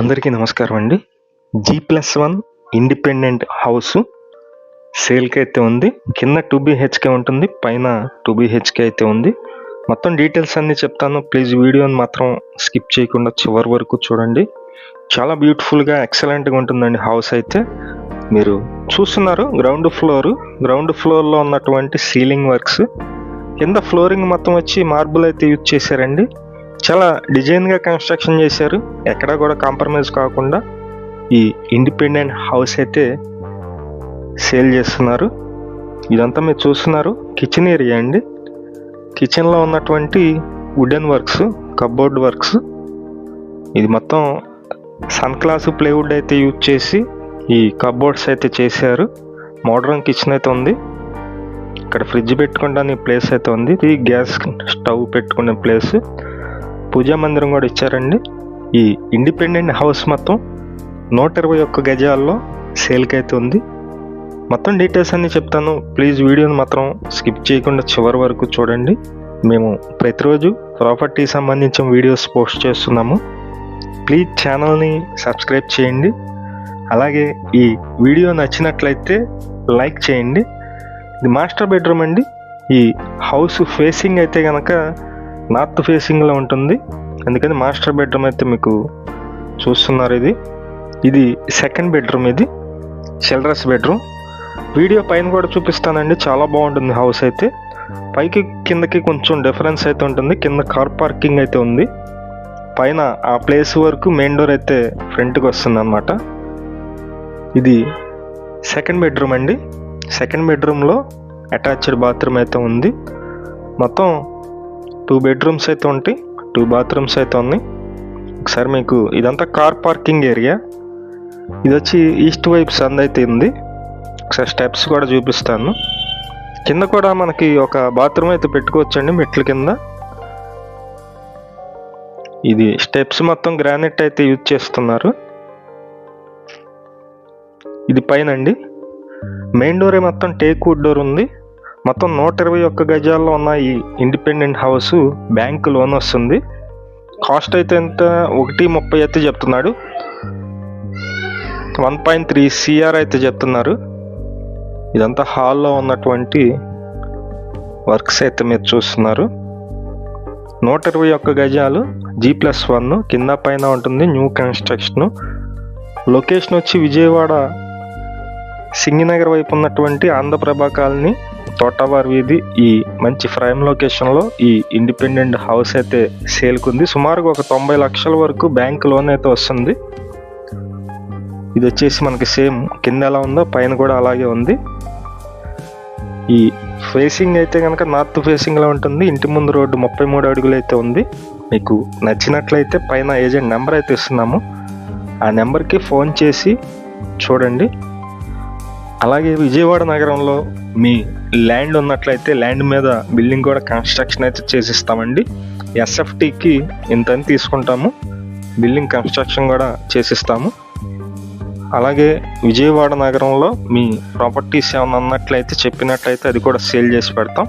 అందరికీ నమస్కారం అండి. G plus one independent house సేల్కి అయితే ఉంది. కింద టూ బీహెచ్కే ఉంటుంది పైన టూ బీహెచ్కే అయితే ఉంది. మొత్తం డీటెయిల్స్ అన్నీ చెప్తాను. ప్లీజ్ వీడియోని మాత్రం స్కిప్ చేయకుండా చివరి వరకు చూడండి. చాలా బ్యూటిఫుల్గా ఎక్సలెంట్గా ఉంటుందండి హౌస్ అయితే. మీరు చూస్తున్నారు గ్రౌండ్ ఫ్లోర్ గ్రౌండ్ ఫ్లోర్లో ఉన్నటువంటి సీలింగ్ వర్క్స్ కింద ఫ్లోరింగ్ మొత్తం వచ్చి మార్బుల్ అయితే యూజ్ చేశారండి. చాలా డిజైన్గా కన్స్ట్రక్షన్ చేశారు. ఎక్కడా కూడా కాంప్రమైజ్ కాకుండా ఈ ఇండిపెండెంట్ హౌస్ అయితే సేల్ చేస్తున్నారు. ఇదంతా మీరు చూస్తున్నారు. కిచెన్ ఏరియా అండి. కిచెన్లో ఉన్నటువంటి వుడెన్ వర్క్స్ కబోర్డ్ వర్క్స్. ఇది మొత్తం సన్ క్లాస్ ప్లేవుడ్ అయితే యూజ్ చేసి ఈ కబోర్డ్స్ అయితే చేశారు. మోడర్న్ కిచెన్ అయితే ఉంది. ఇక్కడ ఫ్రిడ్జ్ పెట్టుకోవడానికి ప్లేస్ అయితే ఉంది. ఇది గ్యాస్ స్టవ్ పెట్టుకునే ప్లేస్. పూజా మందిరం కూడా ఇచ్చారండి. ఈ ఇండిపెండెంట్ హౌస్ మొత్తం నూట ఇరవై ఒక్క గజాల్లో సేల్కి అయితే ఉంది. మొత్తం డీటెయిల్స్ అన్నీ చెప్తాను. ప్లీజ్ వీడియోని మాత్రం స్కిప్ చేయకుండా చివరి వరకు చూడండి. మేము ప్రతిరోజు ప్రాపర్టీ సంబంధించిన వీడియోస్ పోస్ట్ చేస్తున్నాము. ప్లీజ్ ఛానల్ని సబ్స్క్రైబ్ చేయండి. అలాగే ఈ వీడియో నచ్చినట్లయితే లైక్ చేయండి. ఇది మాస్టర్ బెడ్రూమ్ అండి. ఈ హౌస్ ఫేసింగ్ అయితే కనుక నార్త్ ఫేసింగ్లో ఉంటుంది. అందుకని మాస్టర్ బెడ్రూమ్ అయితే మీకు చూస్తున్నారు ఇది. ఇది సెకండ్ బెడ్రూమ్ ఇది. Childrens bedroom. వీడియో పైన కూడా చూపిస్తానండి. చాలా బాగుంటుంది హౌస్ అయితే. పైకి కిందకి కొంచెం డిఫరెన్స్ అయితే ఉంటుంది. కింద కార్ పార్కింగ్ అయితే ఉంది. పైన ఆ ప్లేస్ వరకు మెయిన్ డోర్ అయితే ఫ్రంట్కి వస్తుంది అనమాట ఇది సెకండ్ బెడ్రూమ్ అండి. సెకండ్ బెడ్రూమ్లో అటాచ్డ్ బాత్రూమ్ అయితే ఉంది. మొత్తం టూ బెడ్రూమ్స్ అయితే ఉంటాయి టూ బాత్రూమ్స్ అయితే ఉన్నాయి. ఒకసారి మీకు ఇదంతా కార్ పార్కింగ్ ఏరియా. ఇది వచ్చి ఈస్ట్ వైపు సంద్ అయితే ఉంది. ఒకసారి స్టెప్స్ కూడా చూపిస్తాను. కింద కూడా మనకి ఒక బాత్రూమ్ అయితే పెట్టుకోవచ్చండి మెట్ల కింద. ఇది స్టెప్స్ మొత్తం గ్రానైట్ అయితే యూజ్ చేస్తున్నారు. ఇది పైన అండి మెయిన్ డోరే మొత్తం టేక్ వుడ్ డోర్ ఉంది. మొత్తం నూట ఇరవై ఒక్క గజాల్లో ఉన్న ఈ ఇండిపెండెంట్ హౌస్ బ్యాంక్ లోన్ వస్తుంది. కాస్ట్ అయితే ఎంత? ఒకటి ముప్పై అయితే చెప్తున్నాడు. వన్ పాయింట్ త్రీ సిఆర్ అయితే చెప్తున్నారు. ఇదంతా హాల్లో ఉన్నటువంటి వర్క్స్ అయితే మీరు చూస్తున్నారు. నూట ఇరవై ఒక్క గజాలు జీ ప్లస్ వన్ కింద పైన ఉంటుంది న్యూ కన్స్ట్రక్షన్. లొకేషన్ వచ్చి విజయవాడ సింగినగర్ వైపు ఉన్నటువంటి ఆంధ్రప్రభ కాలనీ తోటవారి వీధి ఈ మంచి ప్రైమ్ లొకేషన్లో ఈ ఇండిపెండెంట్ హౌస్ అయితే సేల్కుంది. సుమారుగా ఒక తొంభై లక్షల వరకు బ్యాంక్ లోన్ అయితే వస్తుంది. ఇది వచ్చేసి మనకి సేమ్ కింద ఎలా ఉందో పైన కూడా అలాగే ఉంది. ఈ ఫేసింగ్ అయితే కనుక నార్త్ ఫేసింగ్లో ఉంటుంది. ఇంటి ముందు రోడ్డు ముప్పై మూడు అడుగులు అయితే ఉంది. మీకు నచ్చినట్లయితే పైన ఏజెంట్ నెంబర్ అయితే ఇస్తున్నాము. ఆ నెంబర్కి ఫోన్ చేసి చూడండి. అలాగే విజయవాడ నగరంలో మీ ల్యాండ్ ఉన్నట్లయితే ల్యాండ్ మీద బిల్డింగ్ కూడా కన్స్ట్రక్షన్ అయితే చేసిస్తామండి. ఎస్ఎఫ్టీకి ఇంత అని తీసుకుంటాము. బిల్డింగ్ కన్స్ట్రక్షన్ కూడా చేసిస్తాము. అలాగే విజయవాడ నగరంలో మీ ప్రాపర్టీస్ ఏమైనా ఉన్నట్లయితే చెప్పినట్లయితే అది కూడా సేల్ చేసి పెడతాం.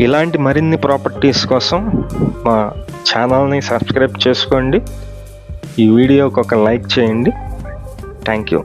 ఇలాంటి మరిన్ని ప్రాపర్టీస్ కోసం మా ఛానల్ని సబ్స్క్రైబ్ చేసుకోండి. ఈ వీడియోకి ఒక లైక్ చేయండి. Thank you.